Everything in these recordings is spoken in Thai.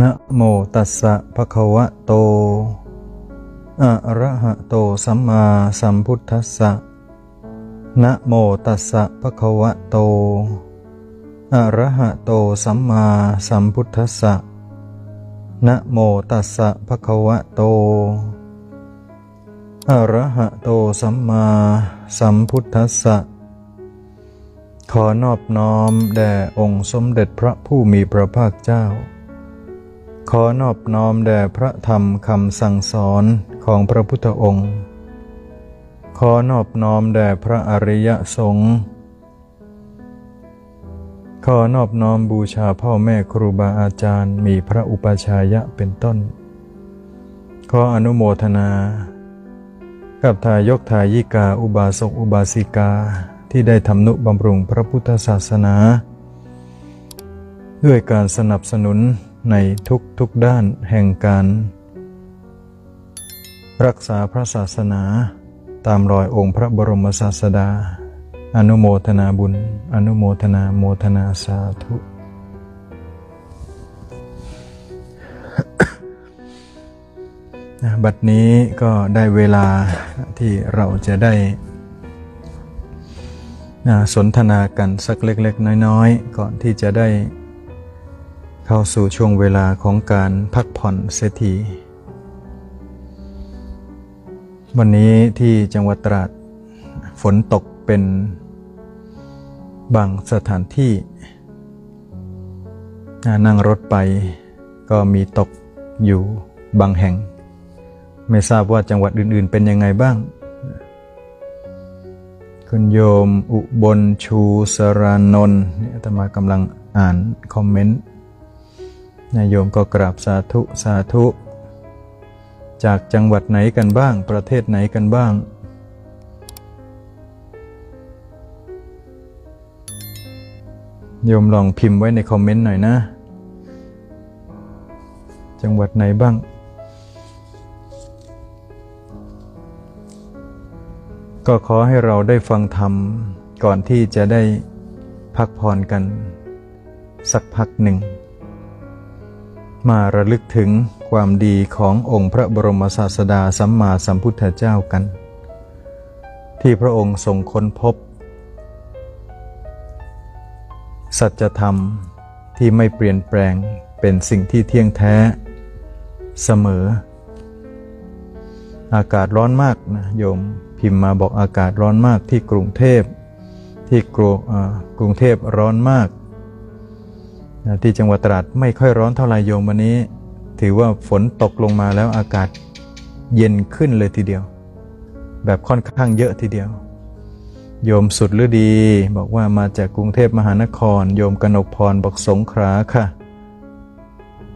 นะโมตัสสะภะคะวะโต อะระหะโตสัมมาสัมพุทธัสสะ นะโมตัสสะภะคะวะโต อะระหะโตสัมมาสัมพุทธัสสะ นะโมตัสสะภะคะวะโต อะระหะโตสัมมาสัมพุทธัสสะ ขอนอบน้อมแด่องค์สมเด็จพระผู้มีพระภาคเจ้า ขอนอบน้อมแด่พระธรรมคำสั่งสอนของพระพุทธองค์ ขอนอบน้อมแด่พระอริยสงฆ์ขอนอบน้อมบูชาพ่อแม่ครูบาอาจารย์มีพระอุปชายะเป็นต้น ขออนุโมทนา กับทายกทายิกาอุบาสกอุบาสิกาที่ได้ทำนุบำรุงพระพุทธศาสนา ด้วยการสนับสนุน ในทุกทุกๆด้านแห่งการ รักษาพระศาสนาตามรอยองค์พระบรมศาสดา อนุโมทนาบุญ อนุโมทนาโมทนาสาธุนะบัดนี้ก็ได้เวลาที่เราจะได้นะสนทนากันสักเล็ก ๆ น้อย ๆ ก่อนที่จะได้ เข้าสู่ช่วงเวลาของการพักผ่อนเสียทีวันนี้ที่จังหวัดตราดฝนตกเป็นบางสถานที่น,นั่งรถไปก็มีตกอยู่บางแห่ง ไม่ทราบว่าจังหวัดอื่นๆเป็นยังไงบ้าง คุณโยมอุบลชูสรานนท์เนี่ยอาตมากำลังอ่านคอมเมนต์ นายโยมก็กราบสาธุสาธุ จากจังหวัดไหนกันบ้าง ประเทศไหนกันบ้าง โยมลองพิมพ์ไว้ในคอมเมนต์หน่อยนะ จังหวัดไหนบ้างก็ขอให้เราได้ฟังธรรมก่อนที่จะได้พักผ่อนกัน สักพักหนึ่ง มาระลึกถึงความดีขององค์พระบรมศาสดาสัมมาสัมพุทธเจ้ากัน ที่พระองค์ทรงค้นพบ สัจธรรมที่ไม่เปลี่ยนแปลงเป็นสิ่งที่เที่ยงแท้ เสมอ อากาศร้อนมากนะโยมพิมพ์มาบอกอากาศร้อนมากที่กรุงเทพที่กรุงเทพร้อนมาก ที่จังหวัดตราดไม่ค่อยร้อนเท่าไหร่โยมวันนี้ ถือว่าฝนตกลงมาแล้วอากาศเย็นขึ้นเลยทีเดียว แบบค่อนข้างเยอะทีเดียว โยมสุดฤดี บอกว่ามาจากกรุงเทพมหานคร โยมกนกพรบอกสงขลาค่ะ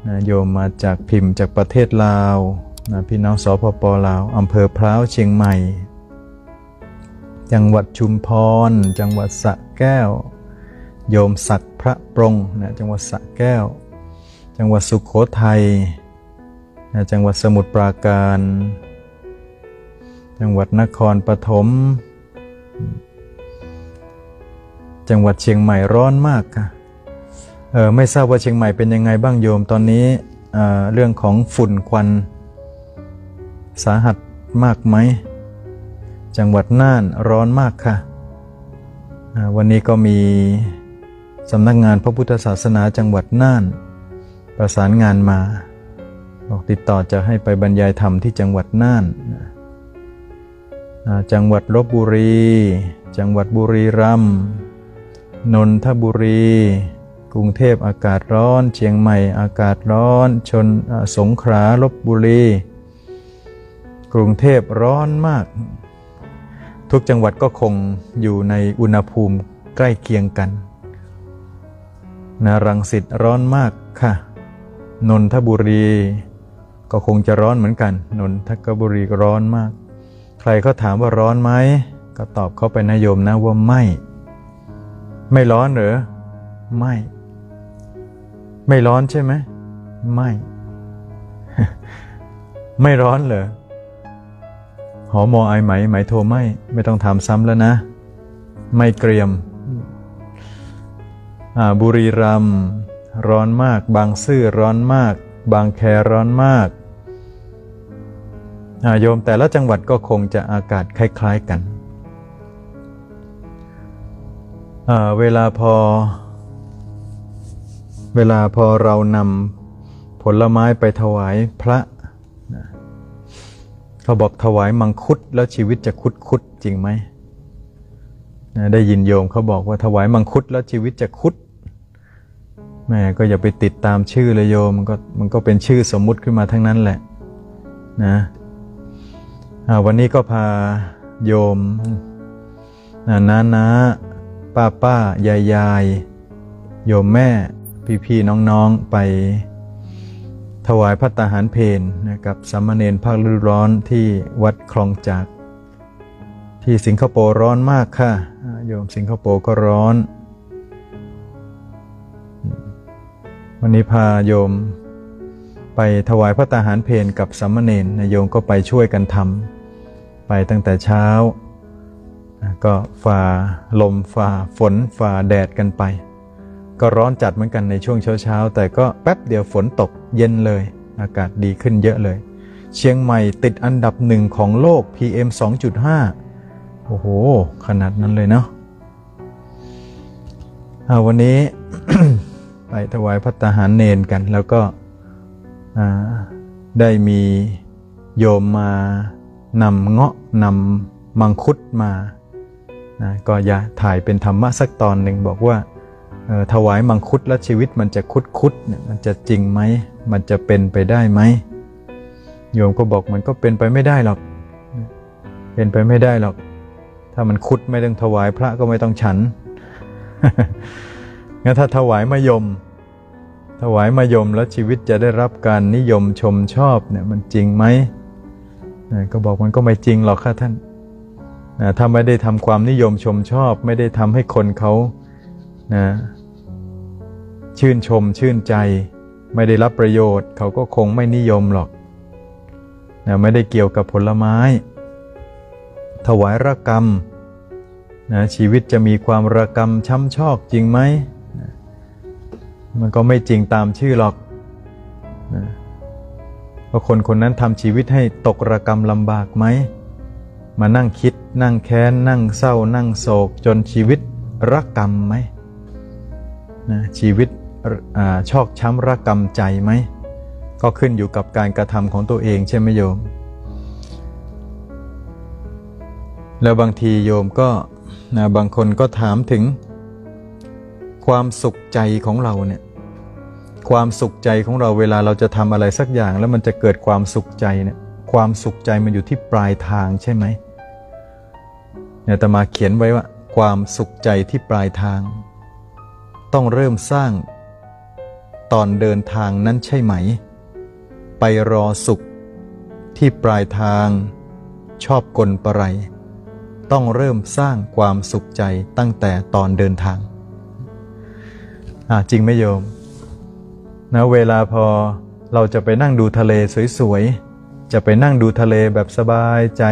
นะโยมมาจากพิมพ์จากประเทศลาวนะพี่น้องสปปลาวอำเภอพร้าวเชียงใหม่ จังหวัดชุมพร จังหวัดสระแก้ว โยมศักดิ์พระปรงนะจังหวัดสระแก้ว จังหวัดสุขโขทัยนะจังหวัดสมุทรปราการ จังหวัดนครปฐมจังหวัดเชียงใหม่ร้อนมากค่ะเออไม่ทราบว่าเชียงใหม่เป็นยังไงบ้างโยมตอนนี้เออเรื่องของฝุ่นควัน สาหัสมากไหม จังหวัดน่านร้อนมากค่ะวันนี้ก็มี สำนักงานพระพุทธศาสนาจังหวัดน่าน ประสานงานมาบอกติดต่อจะให้ไปบรรยายธรรมที่จังหวัดน่านจังหวัดลบบุรี จังหวัดบุรีรัมย์นนทบุรี กรุงเทพอากาศร้อน เชียงใหม่อากาศร้อน ชนสงขลาลบบุรี กรุงเทพร้อนมาก ทุกจังหวัดก็คงอยู่ในอุณหภูมิใกล้เคียงกัน นะรังสิตร้อนมากค่ะ นนทบุรี ก็คงจะร้อนเหมือนกัน นนทบุรีร้อนมาก ใครเขาถามว่าร้อนไหม ก็ตอบเขาไปนะโยมนะว่าไม่ ไม่ร้อนเหรอ ไม่ ไม่ร้อนใช่ไหม ไม่ ไม่ร้อนเหรอ หอมอไอไหมไหมโทรไม่ ไม่ต้องถามซ้ำแล้วนะ ไม่เกรียม บุรีรัมย์ร้อนมาก บางซื่อร้อนมาก บางแคร้อนมากโยมแต่ละจังหวัดก็คงจะอากาศคล้าย ๆกันเวลาพอ เวลาพอเรานำผลไม้ไปถวายพระเขาบอกถวายมังคุดแล้วชีวิตจะคุดคุดจริงไหมได้ยินโยมเขาบอกว่าถวายมังคุดแล้วชีวิตจะคุด แม่ก็อย่าไปติดตามชื่อเลยโยมมันก็มันก็เป็นชื่อสมมุติขึ้นมาทั้งนั้นแหละนะวันนี้ก็พาโยมนะน้าน้าป้าป้ายายยายโยมแม่พี่พี่ๆน้องๆไปถวายพระตาหารเพนนะครับสามเณรภาคฤดูร้อนที่วัดคลองจาก ที่สิงคโปร์ร้อนมากค่ะโยมสิงคโปร์ก็ร้อน วันนี้พาโยมไปถวายพระตาหารเพนกับสามเณรนะโยมก็ไปช่วยกันทำไปตั้งแต่เช้า ก็ฝ่าลมฝ่าฝนฝ่าแดดกันไป ก็ร้อนจัดเหมือนกันในช่วงเช้าๆ แต่ก็แป๊บเดียวฝนตกเย็นเลย อากาศดีขึ้นเยอะเลย เชียงใหม่ติดอันดับหนึ่งของโลก PM 2.5 โอ้โห ขนาดนั้นเลยเนาะวันนี้ ไปถวายพัตตาหารเนนกัน แล้วก็ได้มีโยมมานำเงาะนำมังคุดมานะก็อย่าถ่ายเป็นธรรมะสักตอนหนึ่งบอกว่าถวายมังคุดแล้วชีวิตมันจะคุดคุดเนี่ยมันจะจริงไหมมันจะเป็นไปได้ไหมโยมก็บอกมันก็เป็นไปไม่ได้หรอก เป็นไปไม่ได้หรอก ถ้ามันคุดไม่ต้องถวายพระก็ไม่ต้องฉัน งั้นถ้าถวายมะยม ถวายมะยมแล้วชีวิตจะได้รับการนิยมชมชอบเนี่ยมันจริงไหมก็บอกมันก็ไม่จริงหรอกค่ะท่านนะถ้าไม่ได้ทำความนิยมชมชอบ ไม่ได้ทำให้คนเขานะชื่นชมชื่นใจ ไม่ได้รับประโยชน์ เขาก็คงไม่นิยมหรอกนะไม่ได้เกี่ยวกับผลไม้ ถวายระกรรมนะชีวิตจะมีความระกรรมช้ำชอกจริงไหม มันก็ไม่จริงตามชื่อหรอกนะเพราคนคนนั้นทำชีวิตให้ตกระกรรมลำบากไหม มานั่งคิด นั่งแค้น นั่งเศร้า นั่งโศก จนชีวิตระกกรรมไหมนะชีวิตอชอกช้ำระกรรมใจไหม ก็ขึ้นอยู่กับการกระทำของตัวเองใช่ไหมโยม แล้วบางทีโยมก็นะบางคนก็ถามถึง ความสุขใจของเราเนี่ยความสุขใจของเราเวลาเราจะทำอะไรสักอย่าง แล้วมันจะเกิดความสุขใจเนี่ยความสุขใจมันอยู่ที่ปลายทางใช่ไหมเนี่ยตมาเขียนไว้ว่า ความสุขใจที่ปลายทาง ต้องเริ่มสร้างตอนเดินทางนั้นใช่ไหม ไปรอสุขที่ปลายทาง ชอบกลประไร ต้องเริ่มสร้างความสุขใจตั้งแต่ตอนเดินทาง จริงไหมโยมนะเวลาพอเราจะไปนั่งดูทะเลสวยๆ จะไปนั่งดูทะเลแบบสบายใจ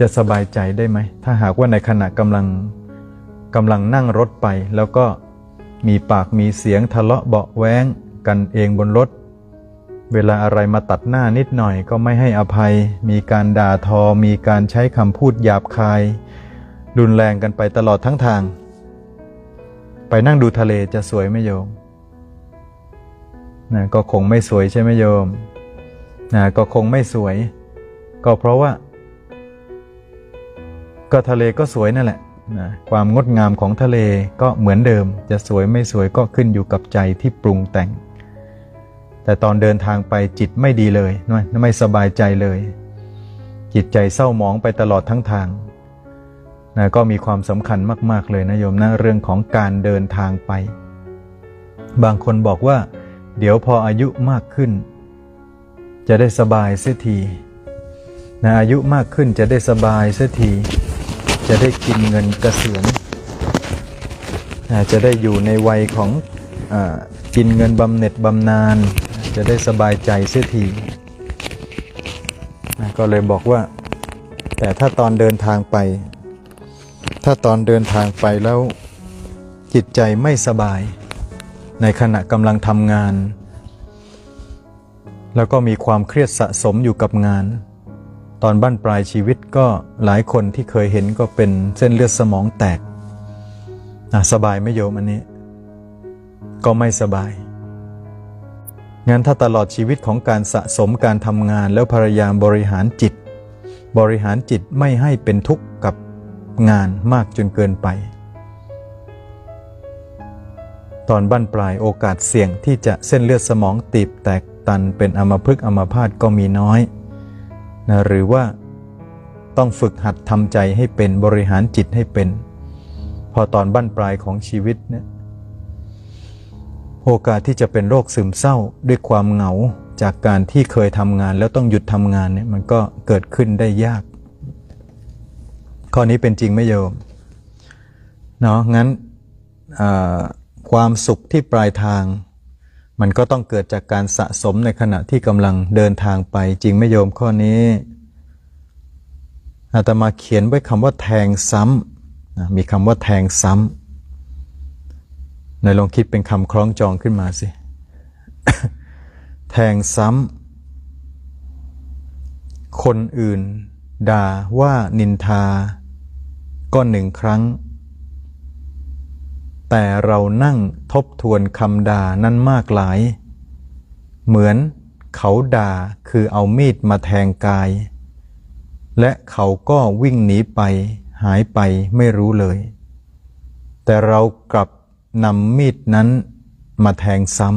จะสบายใจได้ไหม ถ้าหากว่าในขณะกำลังกำลังนั่งรถไป แล้วก็มีปากมีเสียงทะเลาะเบาะแว้งกันเองบนรถ เวลาอะไรมาตัดหน้านิดหน่อยก็ไม่ให้อภัย มีการด่าทอ มีการใช้คำพูดหยาบคาย รุนแรงกันไปตลอดทั้งทาง ไปนั่งดูทะเลจะสวยไหมโยมนะก็คงไม่สวยใช่ไหมโยมนะก็คงไม่สวย ก็เพราะว่า ก็ทะเลก็สวยนั่นแหละนะความงดงามของทะเลก็เหมือนเดิม จะสวยไม่สวยก็ขึ้นอยู่กับใจที่ปรุงแต่ง แต่ตอนเดินทางไปจิตไม่ดีเลย ไม่ไม่สบายใจเลย จิตใจเศร้าหมองไปตลอดทั้งทาง นะก็มีความสำคัญมาก ๆ เลยนะโยมนะเรื่องของการเดินทางไป บางคนบอกว่า เดี๋ยวพออายุมากขึ้น จะได้สบายเสียทีนะอายุมากขึ้นจะได้สบายเสียที จะได้กินเงินเกษียณอ่าจะได้อยู่ในวัยของอกินเงินบำเหน็จบำนาญจะได้สบายใจเสียทีนะก็เลยบอกว่า แต่ถ้าตอนเดินทางไป ถ้าตอนเดินทางไปแล้วจิตใจไม่สบาย ในขณะกำลังทำงาน แล้วก็มีความเครียดสะสมอยู่กับงาน ตอนบั้นปลายชีวิตก็หลายคนที่เคยเห็นก็เป็นเส้นเลือดสมองแตกสบายไม่โยมอันนี้ ก็ไม่สบาย งั้นถ้าตลอดชีวิตของการสะสมการทำงานแล้วพยายามบริหารจิต บริหารจิตไม่ให้เป็นทุกข์ งานมากจนเกินไป ตอนบั้นปลายโอกาสเสี่ยงที่จะเส้นเลือดสมองตีบแตกตันเป็นอัมพฤกษ์อัมพาตก็มีน้อยนะหรือว่าต้องฝึกหัดทำใจให้เป็นบริหารจิตให้เป็น พอตอนบั้นปลายของชีวิตเนี่ยโอกาสที่จะเป็นโรคซึมเศร้าด้วยความเหงาจากการที่เคยทำงานแล้วต้องหยุดทำงานเนี่ยมันก็เกิดขึ้นได้ยาก ข้อนี้เป็นจริงไหมโยมเนาะงั้นความสุขที่ปลายทาง มันก็ต้องเกิดจากการสะสมในขณะที่กำลังเดินทางไปจริงไหมโยมข้อนี้อาตมาเขียนไว้คำว่าแทงซ้ำนะมีคำว่าแทงซ้ำในลองคิดเป็นคำคล้องจองขึ้นมาสิ แทงซ้ำคนอื่น ด่าว่านินทา ก็หนึ่งครั้ง แต่เรานั่งทบทวนคำด่านั้นมากหลาย เหมือนเขาด่าคือเอามีดมาแทงกาย และเขาก็วิ่งหนีไปหายไปไม่รู้เลย แต่เรากลับนำมีดนั้นมาแทงซ้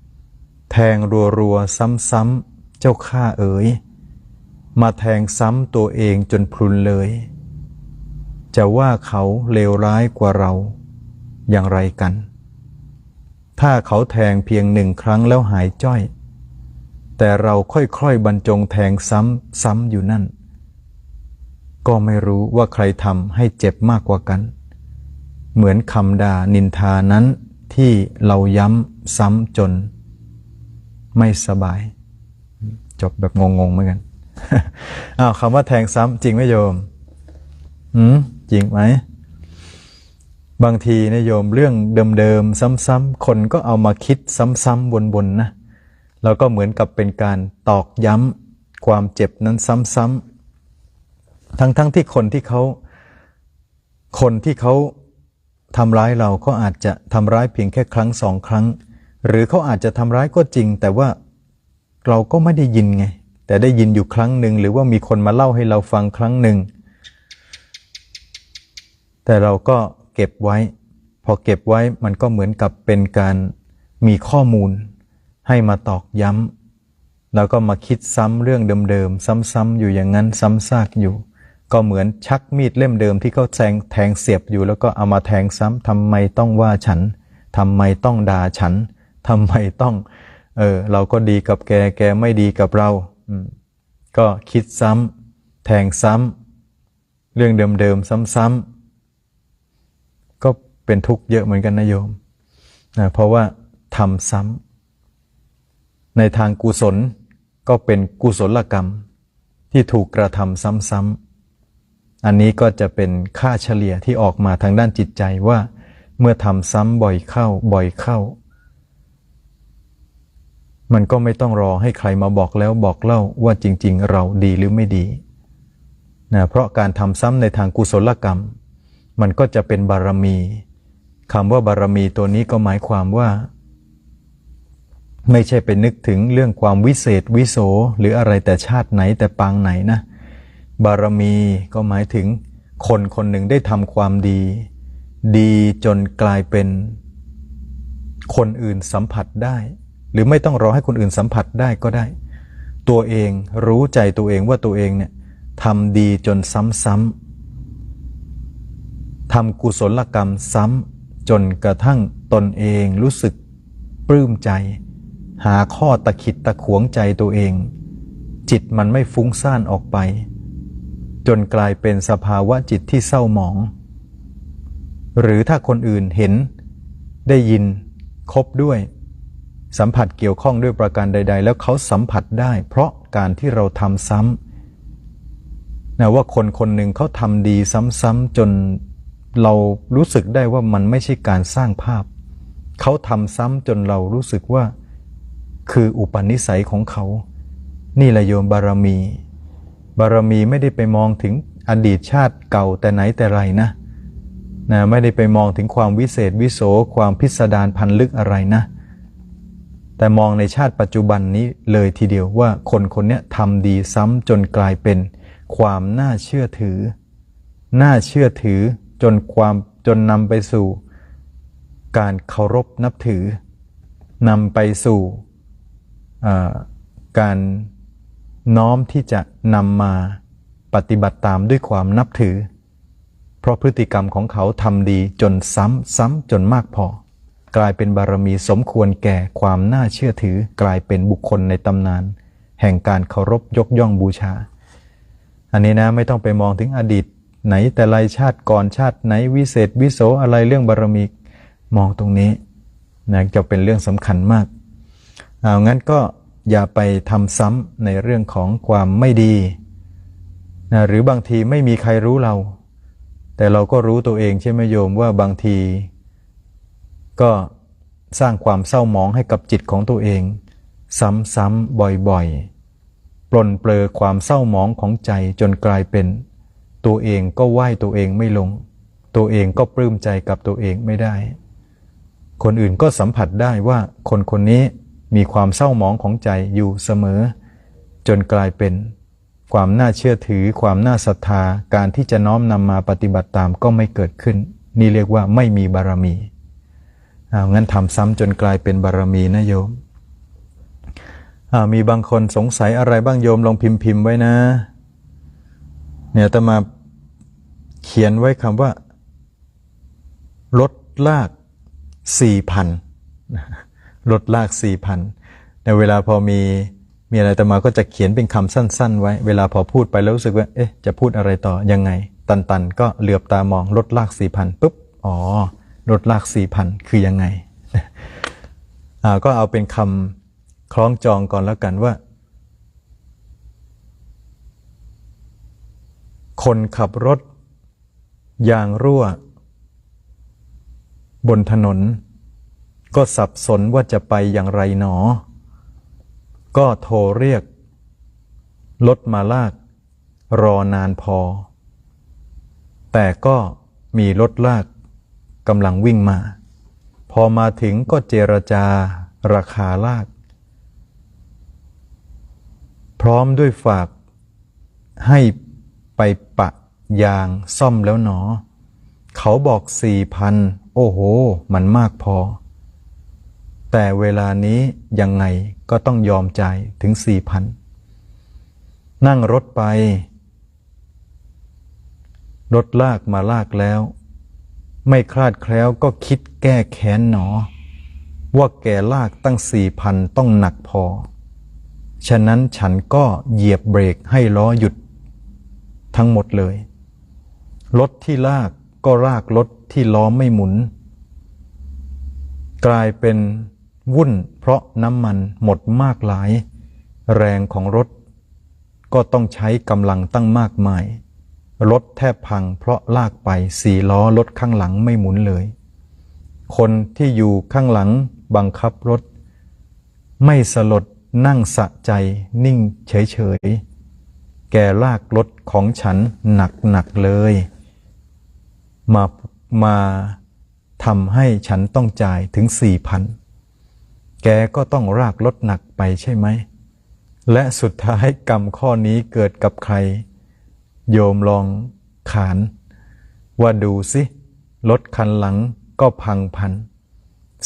ำ แทงรัวๆซ้ำๆเจ้าข้าเอ๋ย มาแทงซ้ำตัวเองจนพลุนเลย จะว่าเขาเลวร้ายกว่าเราอย่างไรกัน ถ้าเขาแทงเพียงหนึ่งครั้งแล้วหายจ้อย แต่เราค่อยๆบรรจงแทงซ้ำๆอยู่นั่น ก็ไม่รู้ว่าใครทำให้เจ็บมากกว่ากัน เหมือนคำด่านินทานั้นที่เราย้ำซ้ำจน ไม่สบาย จบแบบงงๆเหมือนกันอ้าวคำว่าแทงซ้ำจริงไหมโยมหืม จริงไหมบางทีนะโยมเรื่องเดิมๆซ้ำๆคนก็เอามาคิดซ้ำๆวนๆนะแล้วก็เหมือนกับเป็นการตอกย้ำความเจ็บนั้นซ้ำๆทั้งๆที่คนที่เขาคนที่เขาทำร้ายเราก็อาจจะทำร้ายเพียงแค่ครั้งสองครั้ง หรือเขาอาจจะทำร้ายก็จริง แต่ว่าเราก็ไม่ได้ยินไง แต่ได้ยินอยู่ครั้งหนึ่งหรือว่ามีคนมาเล่าให้เราฟังครั้งหนึ่ง แต่เราก็เก็บไว้ พอเก็บไว้มันก็เหมือนกับเป็นการมีข้อมูล ให้มาตอกย้ำแล้วก็มาคิดซ้ำเรื่องเดิมๆซ้ำๆอยู่อย่างนั้นซ้ำซากอยู่ ก็เหมือนชักมีดเล่มเดิมที่เขาแทงแทงเสียบอยู่ แล้วก็เอามาแทงซ้ำทำไมต้องว่าฉันทำไมต้องด่าฉันทำไมต้องเออเราก็ดีกับแกแกไม่ดีกับเราก็คิดซ้ำแทงซ้ำเรื่องเดิมๆซ้ำๆ เป็นทุกข์เยอะเหมือนกันนะโยมนะเพราะว่าทำซ้ำในทางกุศลก็เป็นกุศลกรรมที่ถูกกระทำซ้ำๆ อันนี้ก็จะเป็นค่าเฉลี่ยที่ออกมาทางด้านจิตใจว่า เมื่อทำซ้ำบ่อยเข้าบ่อยเข้า มันก็ไม่ต้องรอให้ใครมาบอกแล้วบอกเล่าว่าจริง ๆ เราดีหรือไม่ดีนะเพราะการทำซ้ำในทางกุศลกรรม มันก็จะเป็นบารมี คำว่าบารมีตัวนี้ก็หมายความว่า ไม่ใช่ไปนึกถึงเรื่องความวิเศษวิโสหรืออะไรแต่ชาติไหนแต่ปางไหนนะ บารมีก็หมายถึงคนคนหนึ่งได้ทำความดี ดีจนกลายเป็น คนอื่นสัมผัสได้ หรือไม่ต้องรอให้คนอื่นสัมผัสได้ก็ได้ ตัวเองรู้ใจตัวเองว่าตัวเองเนี่ยทำดีจนซ้ำๆทำกุศลกรรมซ้ำ จนกระทั่งตนเองรู้สึกปลื้มใจ หาข้อตะขิดตะขวงใจตัวเอง จิตมันไม่ฟุ้งซ่านออกไป จนกลายเป็นสภาวะจิตที่เศร้าหมอง หรือถ้าคนอื่นเห็น ได้ยิน คบด้วย สัมผัสเกี่ยวข้องด้วยประการใด ๆ แล้วเขาสัมผัสได้ เพราะการที่เราทำซ้ำนะว่าคนคนหนึ่งเขาทำดีซ้ำๆจน เรารู้สึกได้ว่ามันไม่ใช่การสร้างภาพ เขาทำซ้ำจนเรารู้สึกว่า คืออุปนิสัยของเขา นี่แหละโยมบารมี บารมีไม่ได้ไปมองถึงอดีตชาติเก่าแต่ไหนแต่ไรนะนะไม่ได้ไปมองถึงความวิเศษวิโสความพิสดารพันลึกอะไรนะ แต่มองในชาติปัจจุบันนี้เลยทีเดียวว่าคนคนนี้ทำดีซ้ำจนกลายเป็น ความน่าเชื่อถือ น่าเชื่อถือ จนความจนนำไปสู่ การเคารพนับถือนำไปสู่การน้อมที่จะนำมาปฏิบัติตามด้วยความนับถือ เพราะพฤติกรรมของเขาทำดีจนซ้ำซ้ำจนมากพอ กลายเป็นบารมีสมควรแก่ความน่าเชื่อถือกลายเป็นบุคคลในตำนาน แห่งการเคารพยกย่องบูชา อันนี้นะไม่ต้องไปมองถึงอดีต ไหนแต่ไรชาติก่อนชาติไหนวิเศษวิโสอะไรเรื่องบารมีมองตรงนี้นะจะเป็นเรื่องสำคัญมากเอางั้นก็อย่าไปทำซ้ำในเรื่องของความไม่ดีนะหรือบางทีไม่มีใครรู้เรา แต่เราก็รู้ตัวเองใช่ไหมโยมว่าบางที ก็สร้างความเศร้าหมองให้กับจิตของตัวเอง ซ้ำๆบ่อยๆ ปลนเปลือความเศร้าหมองของใจจนกลายเป็น ตัวเองก็ไหว้ตัวเองไม่ลง ตัวเองก็ปลื้มใจกับตัวเองไม่ได้ คนอื่นก็สัมผัสได้ว่าคนคนนี้มีความเศร้าหมองของใจอยู่เสมอ จนกลายเป็น ความน่าเชื่อถือ ความน่าศรัทธาการที่จะน้อมนำมาปฏิบัติตามก็ไม่เกิดขึ้น นี่เรียกว่าไม่มีบารมีเอางั้นทำซ้ำจนกลายเป็นบารมีนะโยมอ่ามีบางคนสงสัยอะไรบ้างโยมลองพิมพ์พิมพ์ไว้นะ เนี่ยตมาเขียนไว้คำว่าลดลากสี่พันลดลากสี่พันแต่เวลาพอมีมีอะไรตมาก็จะเขียนเป็นคำสั้น ๆ ไว้ เวลาพอพูดไปแล้วรู้สึกว่า เอ๊ะ จะพูดอะไรต่อ ยังไง ตัน ๆ ก็เหลือบตามองลดลากสี่พันปุ๊บ อ๋อ ลดลากสี่พันคือยังไง อ่า ก็เอาเป็นคำคล้องจองก่อนแล้วกันว่า คนขับรถ ยางรั่ว บนถนน ก็สับสนว่าจะไปอย่างไรหนอ ก็โทรเรียก รถมาลาก รอนานพอ แต่ก็มีรถลากกำลังวิ่งมา พอมาถึงก็เจรจาราคาลาก พร้อมด้วยฝากให้ ไปปะยางซ่อมแล้วหนอ เขาบอกสี่พันโอ้โห มันมากพอ แต่เวลานี้ยังไงก็ต้องยอมจ่ายถึงสี่พันนั่งรถไป รถลากมาลากแล้ว ไม่คลาดแคล้วก็คิดแก้แค้นหนอ ว่าแกลากตั้งสี่พันต้องหนักพอ ฉะนั้นฉันก็เหยียบเบรกให้ล้อหยุด ทั้งหมดเลยรถที่ลากก็ลากรถที่ล้อไม่หมุน กลายเป็นวุ่นเพราะน้ำมันหมดมากหลาย แรงของรถ ก็ต้องใช้กำลังตั้งมากมาย รถแทบพังเพราะลากไปสี่ล้อรถข้างหลังไม่หมุนเลย คนที่อยู่ข้างหลังบังคับรถ ไม่สลดนั่งสะใจนิ่งเฉยๆ แกลากรถของฉันหนักๆเลย มามาทำให้ฉันต้องจ่ายถึงสี่พันแกก็ต้องรากรถหนักไปใช่ไหม และสุดท้ายกรรมข้อนี้เกิดกับใคร โยมลองขาน ว่าดูสิรถคันหลังก็พังพัน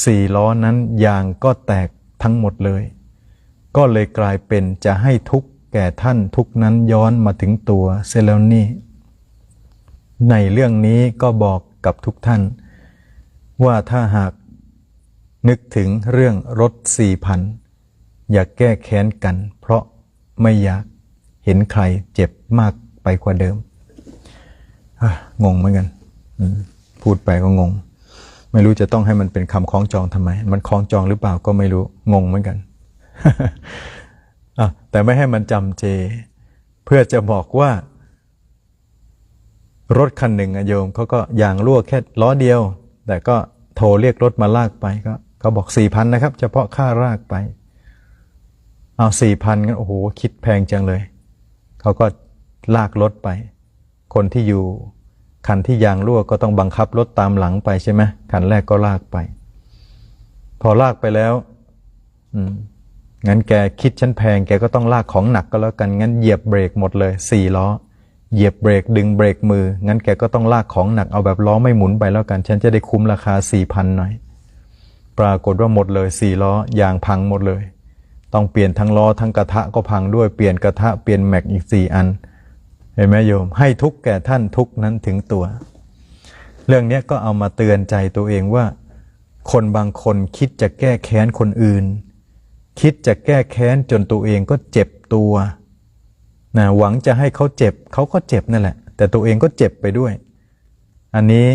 สี่ล้อนั้นยางก็แตกทั้งหมดเลย ก็เลยกลายเป็นจะให้ทุกข์ แก่ท่านทุกนั้นย้อนมาถึงตัวเสียแล้วนี่ในเรื่องนี้ก็บอกกับทุกท่าน ว่าถ้าหากนึกถึงเรื่องรถสี่พันอย่าแก้แค้นกัน เพราะไม่อยากเห็นใครเจ็บมากไปกว่าเดิมงงเหมือนกันพูดไปก็งง ไม่รู้จะต้องให้มันเป็นคำคล้องจองทำไม มันคล้องจองหรือเปล่าก็ไม่รู้งงเหมือนกัน แต่ไม่ให้มันจำเจ เพื่อจะบอกว่า รถคันหนึ่งอะโยมเขาก็ยางรั่วแค่ล้อเดียว แต่ก็โทรเรียกรถมาลากไปก็เขาบอกสี่พันนะครับ เฉพาะค่ารากไปเอาสี่พันกันโอ้โหคิดแพงจังเลยเขาก็ลากรถไป คนที่อยู่คันที่ยางรั่วก็ต้องบังคับรถตามหลังไปใช่ไหมคันแรกก็ลากไป พอลากไปแล้ว อืม งั้นแกคิดฉันแพงแกก็ต้องลากของหนักก็แล้วกัน งั้นเหยียบเบรกหมดเลยสี่ล้อ เหยียบเบรกดึงเบรกมือ งั้นแกก็ต้องลากของหนักเอาแบบล้อไม่หมุนไปแล้วกัน ฉันจะได้คุ้มราคาสี่พันหน่อย ปรากฏว่าหมดเลยสี่ล้อยางพังหมดเลย ต้องเปลี่ยนทั้งล้อทั้งกระทะก็พังด้วย เปลี่ยนกระทะเปลี่ยนแม็กอีกสี่อัน เห็นไหมโยม ให้ทุกแก่ท่านทุกนั้นถึงตัว เรื่องนี้ก็เอามาเตือนใจตัวเองว่า คนบางคนคิดจะแก้แค้นคนอื่น คิดจะแก้แค้นจนตัวเองก็เจ็บตัวนะหวังจะให้เขาเจ็บเขาก็เจ็บนั่นแหละ แต่ตัวเองก็เจ็บไปด้วย อันนี้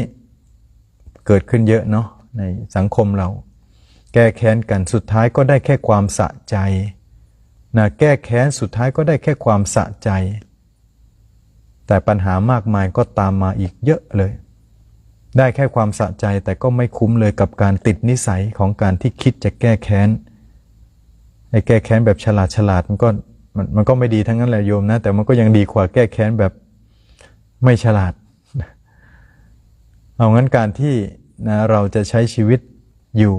เกิดขึ้นเยอะเนาะในสังคมเรา แก้แค้นกันสุดท้ายก็ได้แค่ความสะใจนะแก้แค้นสุดท้ายก็ได้แค่ความสะใจ แต่ปัญหามากมายก็ตามมาอีกเยอะเลย ได้แค่ความสะใจแต่ก็ไม่คุ้มเลยกับการติดนิสัยของการที่คิดจะแก้แค้น ไอ้แก้แค้นแบบฉลาดฉลาดมันก็มันมันก็ไม่ดีทั้งนั้นแหละโยมนะ แต่มันก็ยังดีกว่าแก้แค้นแบบไม่ฉลาด เอางั้นการที่นะเราจะใช้ชีวิตอยู่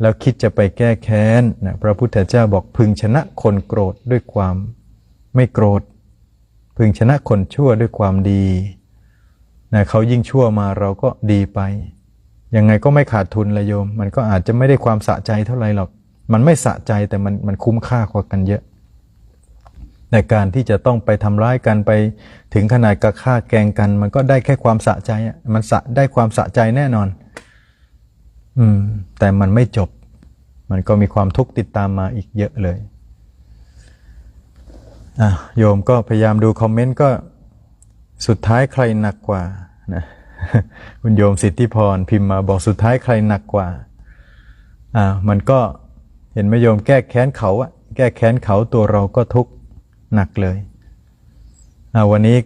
แล้วคิดจะไปแก้แค้นนะพระพุทธเจ้าบอกพึงชนะคนโกรธด้วยความไม่โกรธ พึงชนะคนชั่วด้วยความดีนะเขายิ่งชั่วมาเราก็ดีไป ยังไงก็ไม่ขาดทุนละโยม มันก็อาจจะไม่ได้ความสะใจเท่าไหร่หรอก มันไม่สะใจแต่มันมันคุ้มค่ากว่ากันเยอะ ในการที่จะต้องไปทำร้ายกันไปถึงขนาดกระฆ่าแกงกัน มันก็ได้แค่ความสะใจอะมันสะได้ความสะใจแน่นอน อืม แต่มันไม่จบ มันก็มีความทุกข์ติดตามมาอีกเยอะเลยอะโยมก็พยายามดูคอมเมนต์ก็สุดท้ายใครหนักกว่านะคุณโยมสิทธิพรพิมพ์มาบอกสุดท้ายใครหนักกว่าอ่ามันก็ เห็นไหมโยมแก้แค้นเขาอะแก้แค้นเขาตัวเราก็ทุกข์หนักเลยอ่าวันนี้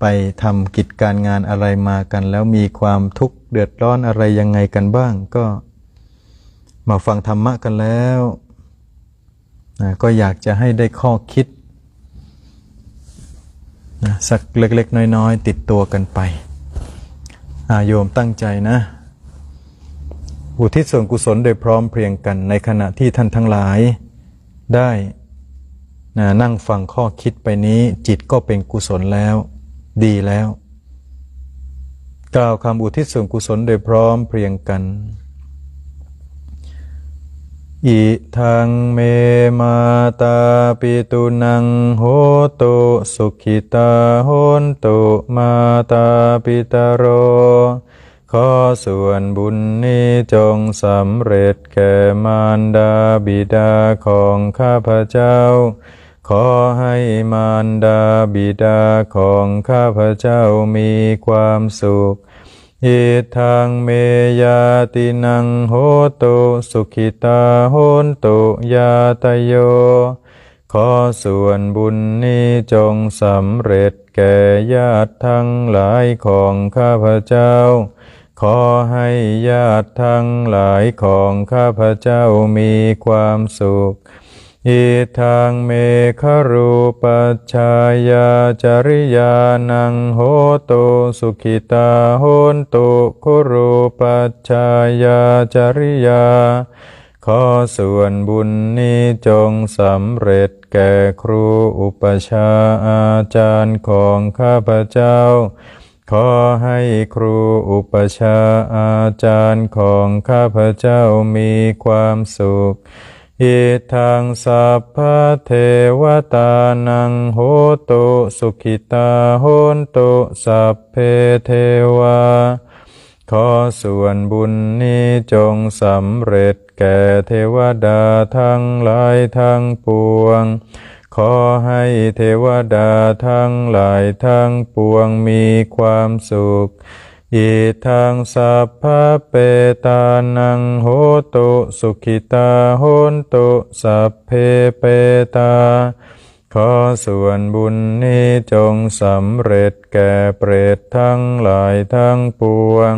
ไปทำกิจการงานอะไรมากัน แล้วมีความทุกข์เดือดร้อนอะไรยังไงกันบ้าง ก็มาฟังธรรมะกันแล้วนะก็อยากจะให้ได้ข้อคิดนะสักเล็กๆ น้อยๆ ติดตัวกันไปอาโยมตั้งใจนะ อุทิศส่วนกุศลโดยพร้อมเพรียงกันในขณะที่ท่านทั้งหลาย ได้น,นั่งฟังข้อคิดไปนี้จิตก็เป็นกุศลแล้ว ดีแล้ว กล่าวคำอุทิศส่วนกุศลโดยพร้อมเพรียงกันอิทังเมมาตาปิตุนังโหตุสุขิตาโหนตุมาตาปิตาโร ขอส่วนบุญนี้จงสำเร็จแก่มารดาบิดาของข้าพเจ้า ขอให้มารดาบิดาของข้าพเจ้ามีความสุขอิทังเมยาตินังโหตุสุขิตาโหนตุยาตโย ขอส่วนบุญนี้จงสำเร็จแก่ญาติทั้งหลายของข้าพเจ้า ขอให้ญาติทั้งหลายของข้าพเจ้ามีความสุขอิทังเมฆรูปัชายาจริยานังโหตุสุขิตาโหนตุคุรูปัชายาจริยา ขอส่วนบุญนี้จงสำเร็จแก่ครูอุปชาอาจารย์ของข้าพเจ้า ขอให้ครูอุปชาอาจารย์ของข้าพเจ้ามีความสุขอิทังสัพพะเทวตานังโหตุสุขิตาโหนตุสัพเพเทวา ขอส่วนบุญนี้จงสำเร็จแก่เทวดาทั้งหลายทั้งปวง ขอให้เทวดาทั้งหลายทั้งปวงมีความสุขอิทังสัพพะเปตานังโหตุสุขิตาโหนตุสัพเพเปตา ขอส่วนบุญนี้จงสำเร็จแก่เปรตทั้งหลายทั้งปวง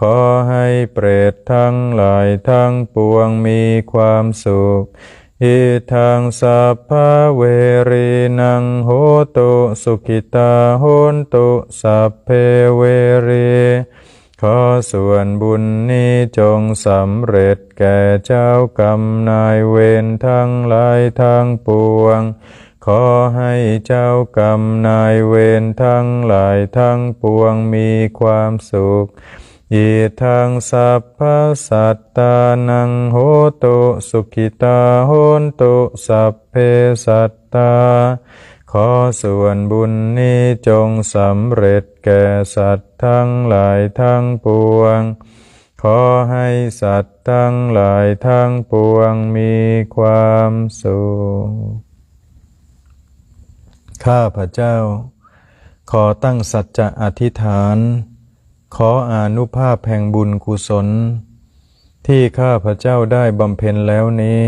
ขอให้เปรตทั้งหลายทั้งปวงมีความสุข อิทังสัพพเวรีนังโหตุสุขิตาโหนตุสัพเพเวรีขอส่วนบุญนี้จงสำเร็จแก่เจ้ากรรมนายเวรทั้งหลายทั้งปวง ขอให้เจ้ากรรมนายเวรทั้งหลายทั้งปวงมีความสุข อิทังสัพพสัตตานังโหตุสุขิตาโหนตุสัพเพสัตตา ขอส่วนบุญนี้จงสำเร็จแก่สัตว์ทั้งหลายทั้งปวง ขอให้สัตว์ทั้งหลายทั้งปวงมีความสุข ข้าพระเจ้า ขอตั้งสัจจะอธิษฐาน ขออนุภาพแห่งบุญกุศล ที่ข้าพระเจ้าได้บำเพ็ญแล้วนี้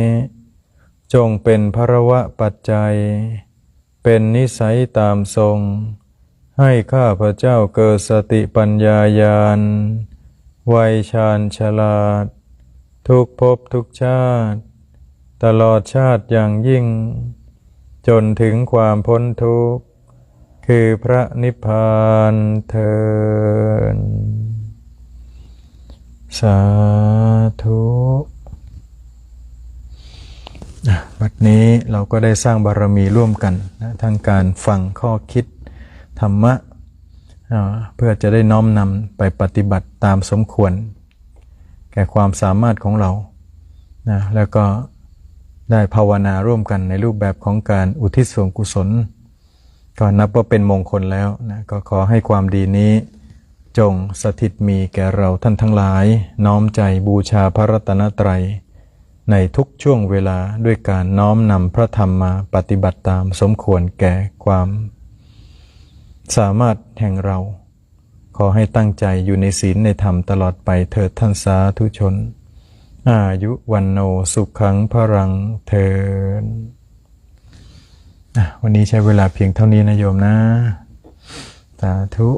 จงเป็นพระวะปัจจัย เป็นนิสัยตามทรง ให้ข้าพระเจ้าเกิดสติปัญญาญาณวัยชาญฉลาด ทุกภพทุกชาติ ตลอดชาติอย่างยิ่ง จนถึงความพ้นทุกข์ คือพระนิพพานเทินสาธุอะบัดนี้เราก็ได้สร้างบารมีร่วมกันนะทั้งการฟังข้อคิดธรรมะเพื่อจะได้น้อมนำไปปฏิบัติตามสมควร แก่ความสามารถของเรานะแล้วก็ได้ภาวนาร่วมกันในรูปแบบของการอุทิศส่วนกุศล ก็นับว่าเป็นมงคลแล้วนะก็ขอให้ความดีนี้ จงสถิตมีแก่เราท่านทั้งหลาย น้อมใจบูชาพระรัตนตรัย ในทุกช่วงเวลาด้วยการน้อมนำพระธรรมมาปฏิบัติตามสมควรแก่ความ สามารถแห่งเรา ขอให้ตั้งใจอยู่ในศีลในธรรมตลอดไปเถิดท่านสาธุชน อายุวันโนสุขังพรังเทิน วันนี้ใช้เวลาเพียงเท่านี้นะโยมนะ สาธุ